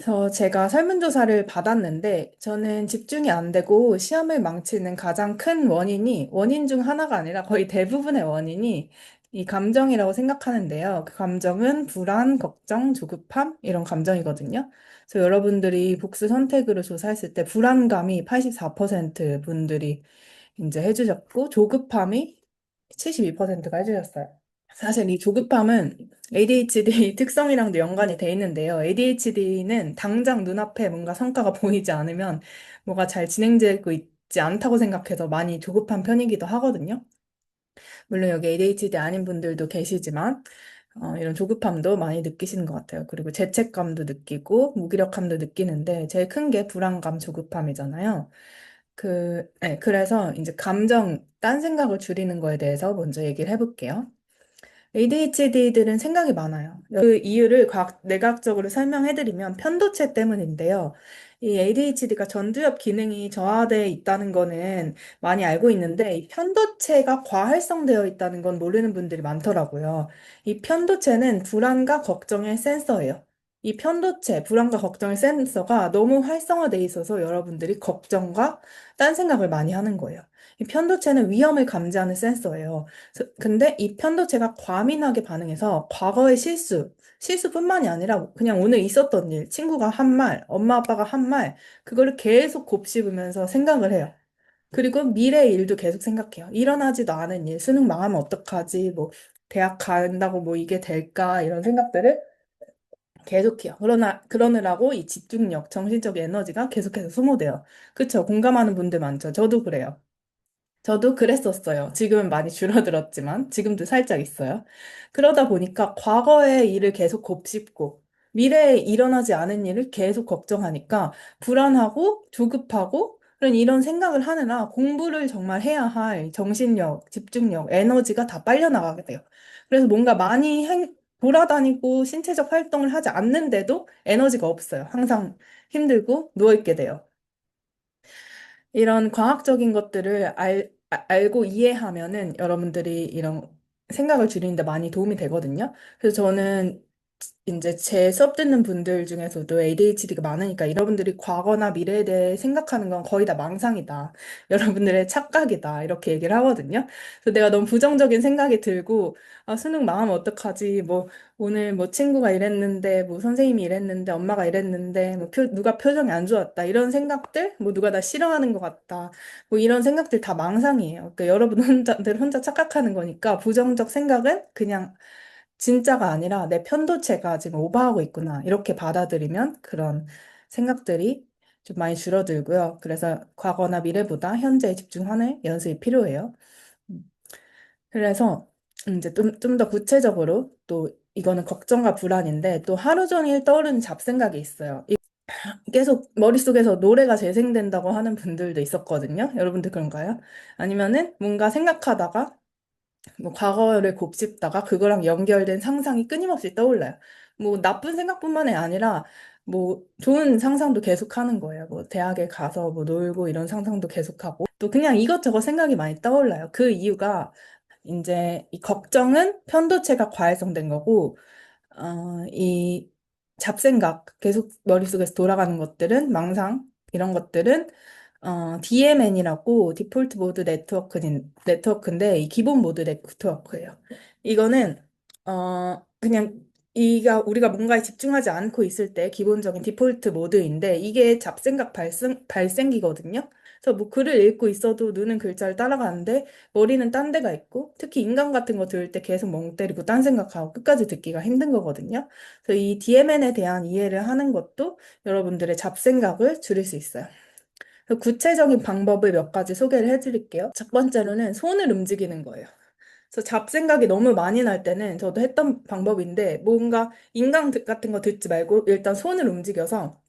그래서 제가 설문조사를 받았는데 저는 집중이 안 되고 시험을 망치는 가장 큰 원인이 원인 중 하나가 아니라 거의 대부분의 원인이 이 감정이라고 생각하는데요. 그 감정은 불안, 걱정, 조급함 이런 감정이거든요. 그래서 여러분들이 복수 선택으로 조사했을 때 불안감이 84% 분들이 이제 해주셨고 조급함이 72%가 해주셨어요. 사실 이 조급함은 ADHD 특성이랑도 연관이 돼 있는데요. ADHD는 당장 눈앞에 뭔가 성과가 보이지 않으면 뭐가 잘 진행되고 있지 않다고 생각해서 많이 조급한 편이기도 하거든요. 물론 여기 ADHD 아닌 분들도 계시지만 어, 이런 조급함도 많이 느끼시는 것 같아요. 그리고 죄책감도 느끼고 무기력함도 느끼는데 제일 큰 게 불안감, 조급함이잖아요. 그, 네, 그래서 이제 감정, 딴 생각을 줄이는 거에 대해서 먼저 얘기를 해볼게요. ADHD들은 생각이 많아요. 그 이유를 과학, 내각적으로 설명해드리면 편도체 때문인데요. 이 ADHD가 전두엽 기능이 저하되어 있다는 거는 많이 알고 있는데, 이 편도체가 과활성되어 있다는 건 모르는 분들이 많더라고요. 이 편도체는 불안과 걱정의 센서예요. 이 편도체, 불안과 걱정의 센서가 너무 활성화되어 있어서 여러분들이 걱정과 딴 생각을 많이 하는 거예요. 이 편도체는 위험을 감지하는 센서예요. 그- 근데 이 편도체가 과민하게 반응해서 과거의 실수, 실수뿐만이 아니라 그냥 오늘 있었던 일, 친구가 한 말, 엄마 아빠가 한 말, 그거를 계속 곱씹으면서 생각을 해요. 그리고 미래의 일도 계속 생각해요. 일어나지도 않은 일, 수능 망하면 어떡하지, 뭐, 대학 간다고 뭐 이게 될까, 이런 생각들을 계속해요. 그러나, 그러느라고 이 집중력, 정신적 에너지가 계속해서 소모돼요. 그쵸? 공감하는 분들 많죠? 저도 그래요. 저도 그랬었어요. 지금은 많이 줄어들었지만, 지금도 살짝 있어요. 그러다 보니까 과거의 일을 계속 곱씹고, 미래에 일어나지 않은 일을 계속 걱정하니까 불안하고 조급하고, 그런 이런 생각을 하느라 공부를 정말 해야 할 정신력, 집중력, 에너지가 다 빨려나가게 돼요. 그래서 뭔가 많이 행- 돌아다니고 신체적 활동을 하지 않는데도 에너지가 없어요. 항상 힘들고 누워있게 돼요. 이런 과학적인 것들을 알, 아- 알고 이해하면은 여러분들이 이런 생각을 줄이는데 많이 도움이 되거든요. 그래서 저는 이제 제 수업 듣는 분들 중에서도 ADHD가 많으니까 여러분들이 과거나 미래에 대해 생각하는 건 거의 다 망상이다. 여러분들의 착각이다. 이렇게 얘기를 하거든요. 그래서 내가 너무 부정적인 생각이 들고, 아, 수능 망하면 어떡하지? 뭐, 오늘 뭐 친구가 이랬는데, 뭐 선생님이 이랬는데, 엄마가 이랬는데, 뭐 표, 누가 표정이 안 좋았다. 이런 생각들? 뭐 누가 나 싫어하는 것 같다. 뭐 이런 생각들 다 망상이에요. 그러니까 여러분 혼자들 혼자 착각하는 거니까 부정적 생각은 그냥 진짜가 아니라 내 편도체가 지금 오버하고 있구나. 이렇게 받아들이면 그런 생각들이 좀 많이 줄어들고요. 그래서 과거나 미래보다 현재에 집중하는 연습이 필요해요. 음. 그래서 이제 좀, 좀 더 구체적으로 또 이거는 걱정과 불안인데 또 하루 종일 떠오르는 잡생각이 있어요. 이- 계속 머릿속에서 노래가 재생된다고 하는 분들도 있었거든요. 여러분들 그런가요? 아니면은 뭔가 생각하다가 뭐 과거를 곱씹다가 그거랑 연결된 상상이 끊임없이 떠올라요. 뭐 나쁜 생각뿐만이 아니라 뭐 좋은 상상도 계속 하는 거예요. 뭐 대학에 가서 뭐 놀고 이런 상상도 계속하고 또 그냥 이것저것 생각이 많이 떠올라요. 그 이유가 이제 이 걱정은 편도체가 과활성된 거고 어, 이 잡생각 계속 머릿속에서 돌아가는 것들은 망상 이런 것들은 어, DMN이라고 디폴트 모드 네트워크인 네트워크인데 이 기본 모드 네트워크예요. 이거는 어 그냥 이가 우리가 뭔가에 집중하지 않고 있을 때 기본적인 디폴트 모드인데 이게 잡생각 발생 발생기거든요. 그래서 뭐 글을 읽고 있어도 눈은 글자를 따라가는데 머리는 딴 데가 있고 특히 인간 같은 거 들을 때 계속 멍 때리고 딴 생각하고 끝까지 듣기가 힘든 거거든요. 그래서 이 DMN에 대한 이해를 하는 것도 여러분들의 잡생각을 줄일 수 있어요. 그 구체적인 방법을 몇 가지 소개를 해드릴게요. 첫 번째로는 손을 움직이는 거예요. 그래서 잡생각이 너무 많이 날 때는 저도 했던 방법인데 뭔가 인강 듣- 같은 거 듣지 말고 일단 손을 움직여서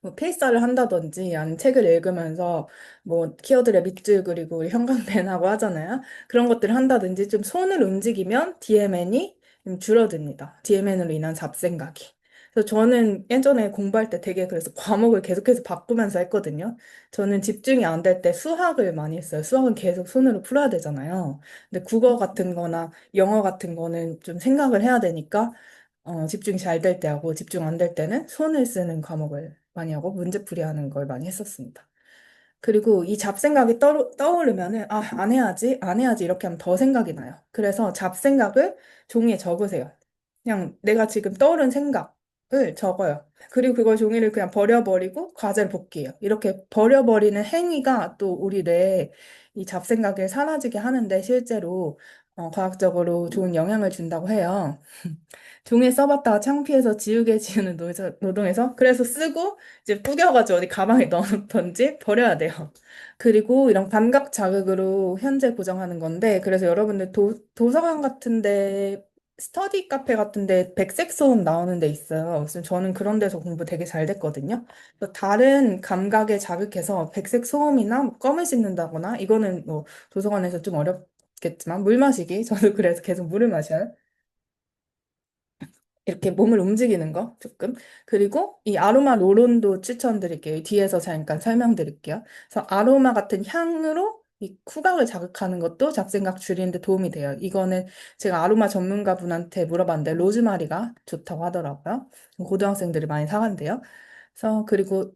뭐 필사를 한다든지 아니면 책을 읽으면서 뭐 키워드의 밑줄 그리고 형광펜하고 하잖아요. 그런 것들을 한다든지 좀 손을 움직이면 DMN이 좀 줄어듭니다. DMN으로 인한 잡생각이. 저는 예전에 공부할 때 되게 그래서 과목을 계속해서 바꾸면서 했거든요. 저는 집중이 안 될 때 수학을 많이 했어요. 수학은 계속 손으로 풀어야 되잖아요. 근데 국어 같은 거나 영어 같은 거는 좀 생각을 해야 되니까 어, 집중이 잘 될 때 하고 집중 안 될 때는 손을 쓰는 과목을 많이 하고 문제풀이 하는 걸 많이 했었습니다. 그리고 이 잡생각이 떠, 떠오르면은, 아, 안 해야지, 안 해야지, 이렇게 하면 더 생각이 나요. 그래서 잡생각을 종이에 적으세요. 그냥 내가 지금 떠오른 생각 을 적어요. 그리고 그걸 종이를 그냥 버려버리고 과제를 복귀해요. 이렇게 버려버리는 행위가 또 우리 뇌에 이 잡생각을 사라지게 하는데 실제로 어, 과학적으로 좋은 영향을 준다고 해요. 종이에 써봤다가 창피해서 지우개 지우는 노- 노동에서 그래서 쓰고 이제 구겨가지고 어디 가방에 넣어놓던지 버려야 돼요. 그리고 이런 감각 자극으로 현재 고정하는 건데 그래서 여러분들 도, 도서관 같은 데 스터디 카페 같은데 백색 소음 나오는 데 있어요. 그래서 저는 그런 데서 공부 되게 잘 됐거든요. 다른 감각에 자극해서 백색 소음이나 뭐 껌을 씹는다거나 이거는 뭐 도서관에서 좀 어렵겠지만 물 마시기 저도 그래서 계속 물을 마셔요. 이렇게 몸을 움직이는 거 조금. 그리고 이 아로마 롤온도 추천드릴게요. 뒤에서 잠깐 설명드릴게요. 그래서 아로마 같은 향으로 이 후각을 자극하는 것도 잡생각 줄이는 데 도움이 돼요. 이거는 제가 아로마 전문가 분한테 물어봤는데 로즈마리가 좋다고 하더라고요. 고등학생들이 많이 사간대요. 그래서 그리고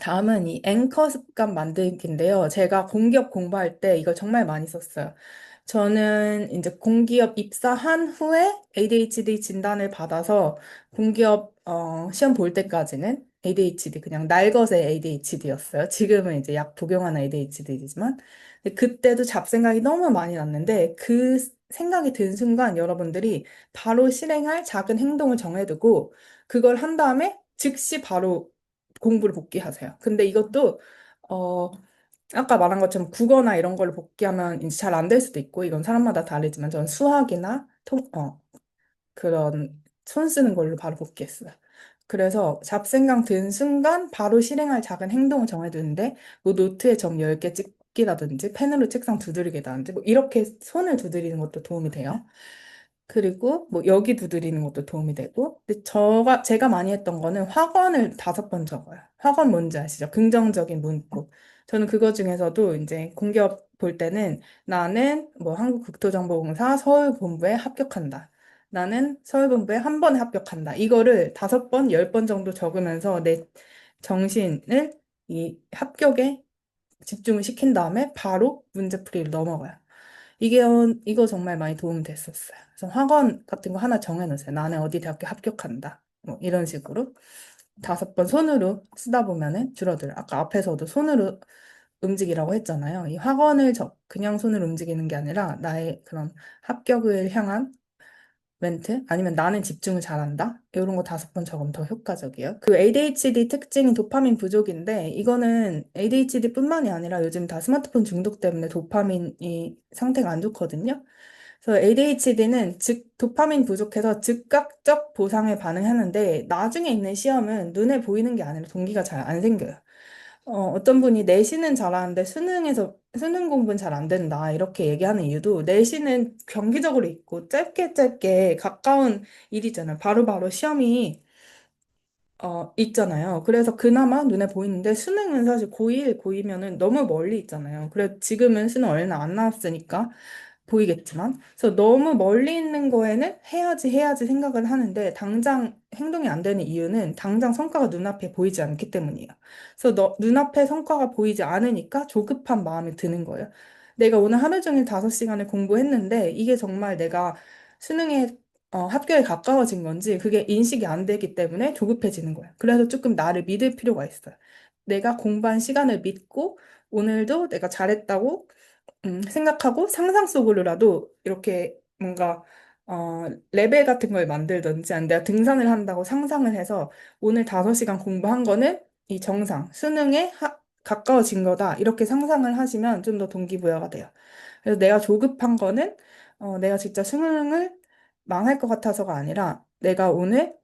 다음은 이 앵커 습관 만들기인데요. 제가 공기업 공부할 때 이걸 정말 많이 썼어요. 저는 이제 공기업 입사한 후에 ADHD 진단을 받아서 공기업 어, 시험 볼 때까지는 ADHD 그냥 날것의 ADHD였어요. 지금은 이제 약 복용하는 ADHD이지만 그때도 잡생각이 너무 많이 났는데 그 생각이 든 순간 여러분들이 바로 실행할 작은 행동을 정해두고 그걸 한 다음에 즉시 바로 공부를 복귀하세요. 근데 이것도 어 아까 말한 것처럼 국어나 이런 걸로 복귀하면 이제 잘 안 될 수도 있고 이건 사람마다 다르지만 저는 수학이나 통, 어, 그런 손 쓰는 걸로 바로 복귀했어요. 그래서 잡생각 든 순간 바로 실행할 작은 행동을 정해두는데 뭐 노트에 점 10개 찍기라든지 펜으로 책상 두드리기라든지 뭐 이렇게 손을 두드리는 것도 도움이 돼요. 그리고 뭐 여기 두드리는 것도 도움이 되고 근데 저가 제가 많이 했던 거는 학원을 다섯 번 적어요. 학원 뭔지 아시죠? 긍정적인 문구. 저는 그거 중에서도 이제 공기업 볼 때는 나는 뭐 한국국토정보공사 서울본부에 합격한다. 나는 서울본부에 한 번에 합격한다. 이거를 다섯 번, 열 번 정도 적으면서 내 정신을 이 합격에 집중을 시킨 다음에 바로 문제풀이를 넘어가요. 이게, 이거 정말 많이 도움 됐었어요. 그래서 학원 같은 거 하나 정해놓으세요. 나는 어디 대학교 합격한다. 뭐 이런 식으로. 다섯 번 손으로 쓰다 보면은 줄어들어요. 아까 앞에서도 손으로 움직이라고 했잖아요. 이 학원을 저, 그냥 손으로 움직이는 게 아니라 나의 그런 합격을 향한 멘트? 아니면 나는 집중을 잘한다? 이런 거 다섯 번 적으면 더 효과적이에요. 그 ADHD 특징이 도파민 부족인데, 이거는 ADHD뿐만이 아니라 요즘 다 스마트폰 중독 때문에 도파민이 상태가 안 좋거든요. 그래서 ADHD는 즉, 도파민 부족해서 즉각적 보상에 반응하는데, 나중에 있는 시험은 눈에 보이는 게 아니라 동기가 잘 안 생겨요. 어, 어떤 분이 내신은 잘하는데 수능에서 수능 공부는 잘 안 된다 이렇게 얘기하는 이유도 내신은 경기적으로 있고 짧게 짧게 가까운 일이잖아요. 바로바로 시험이 어, 있잖아요. 그래서 그나마 눈에 보이는데 수능은 사실 고1, 고2면은 너무 멀리 있잖아요. 그래 지금은 수능 얼마 안 나왔으니까 보이겠지만. 그래서 너무 멀리 있는 거에는 해야지 해야지 생각을 하는데 당장 행동이 안 되는 이유는 당장 성과가 눈앞에 보이지 않기 때문이에요. 그래서 너, 눈앞에 성과가 보이지 않으니까 조급한 마음이 드는 거예요. 내가 오늘 하루 종일 다섯 시간을 공부했는데 이게 정말 내가 수능에 어, 합격에 가까워진 건지 그게 인식이 안 되기 때문에 조급해지는 거예요. 그래서 조금 나를 믿을 필요가 있어요. 내가 공부한 시간을 믿고 오늘도 내가 잘했다고 음, 생각하고 상상 속으로라도 이렇게 뭔가 어, 레벨 같은 걸 만들든지 아니면 내가 등산을 한다고 상상을 해서 오늘 5시간 공부한 거는 이 정상, 수능에 하- 가까워진 거다. 이렇게 상상을 하시면 좀 더 동기부여가 돼요. 그래서 내가 조급한 거는 어, 내가 진짜 수능을 망할 것 같아서가 아니라 내가 오늘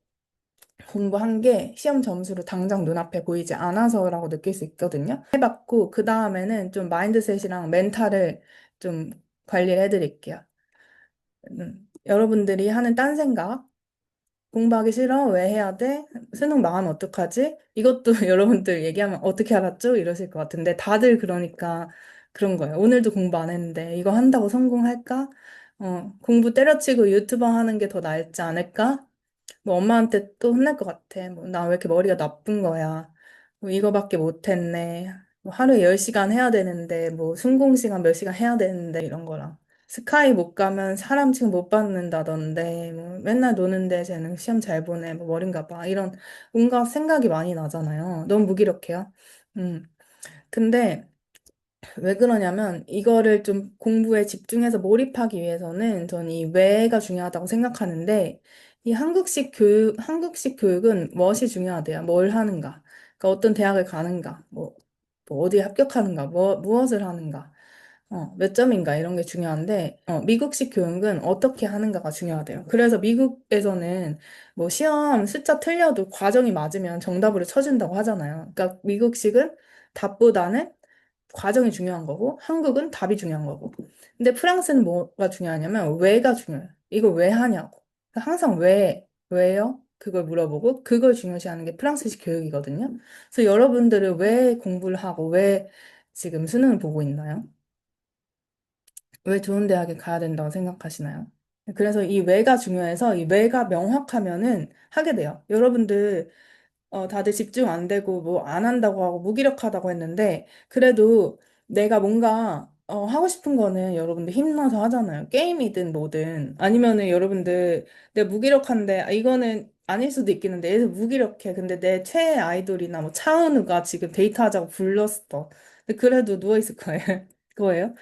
공부한 게 시험 점수로 당장 눈앞에 보이지 않아서라고 느낄 수 있거든요. 해봤고, 그 다음에는 좀 마인드셋이랑 멘탈을 좀 관리를 해드릴게요. 음, 여러분들이 하는 딴 생각, 공부하기 싫어? 왜 해야 돼? 수능 망하면 어떡하지? 이것도 여러분들 얘기하면 어떻게 알았죠? 이러실 것 같은데, 다들 그러니까 그런 거예요. 오늘도 공부 안 했는데, 이거 한다고 성공할까? 어, 공부 때려치고 유튜버 하는 게 더 나을지 않을까? 뭐 엄마한테 또 혼날 것 같아. 뭐 나 왜 이렇게 머리가 나쁜 거야. 뭐 이거밖에 못했네. 뭐 하루에 10시간 해야 되는데 뭐 순공 시간 몇 시간 해야 되는데 이런 거랑. 스카이 못 가면 사람 지금 못 받는다던데 뭐 맨날 노는데 쟤는 시험 잘 보네. 뭐 머린가 봐. 이런 온갖 생각이 많이 나잖아요. 너무 무기력해요. 음. 근데 왜 그러냐면 이거를 좀 공부에 집중해서 몰입하기 위해서는 저는 이 외가 중요하다고 생각하는데 이 한국식 교육, 한국식 교육은 무엇이 중요하대요? 뭘 하는가? 그러니까 어떤 대학을 가는가? 뭐, 뭐 어디에 합격하는가? 뭐, 무엇을 하는가? 어, 몇 점인가? 이런 게 중요한데 어, 미국식 교육은 어떻게 하는가가 중요하대요. 그래서 미국에서는 뭐 시험 숫자 틀려도 과정이 맞으면 정답으로 쳐준다고 하잖아요. 그러니까 미국식은 답보다는 과정이 중요한 거고, 한국은 답이 중요한 거고. 근데 프랑스는 뭐가 중요하냐면, 왜가 중요해요. 이거 왜 하냐고. 항상 왜, 왜요? 그걸 물어보고, 그걸 중요시하는 게 프랑스식 교육이거든요. 그래서 여러분들은 왜 공부를 하고, 왜 지금 수능을 보고 있나요? 왜 좋은 대학에 가야 된다고 생각하시나요? 그래서 이 왜가 중요해서 이 왜가 명확하면은 하게 돼요. 여러분들 어, 다들 집중 안 되고 뭐 안 한다고 하고 무기력하다고 했는데 그래도 내가 뭔가 어, 하고 싶은 거는 여러분들 힘나서 하잖아요. 게임이든 뭐든 아니면은 여러분들 내가 무기력한데 아, 이거는 아닐 수도 있겠는데 얘도 무기력해. 근데 내 최애 아이돌이나 뭐 차은우가 지금 데이트하자고 불렀어. 근데 그래도 누워 있을 거예요. 그거예요?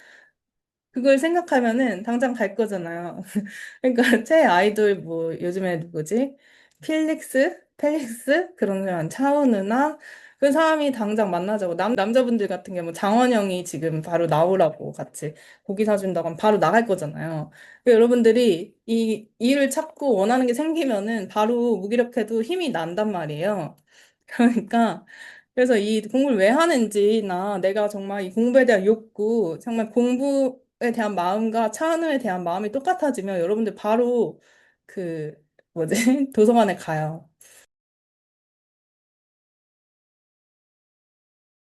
그걸 생각하면은 당장 갈 거잖아요. 그러니까 제 아이돌 뭐 요즘에 누구지? 필릭스? 펠릭스? 그런 사람 차은우나 그 사람이 당장 만나자고 남, 남자분들 같은 경우 장원영이 지금 바로 나오라고 같이 고기 사준다고 하면 바로 나갈 거잖아요. 그 여러분들이 이 일을 찾고 원하는 게 생기면은 바로 무기력해도 힘이 난단 말이에요. 그러니까 그래서 이 공부를 왜 하는지나 내가 정말 이 공부에 대한 욕구, 정말 공부에 대한 마음과 차은우에 대한 마음이 똑같아지면 여러분들 바로 그 뭐지? 도서관에 가요.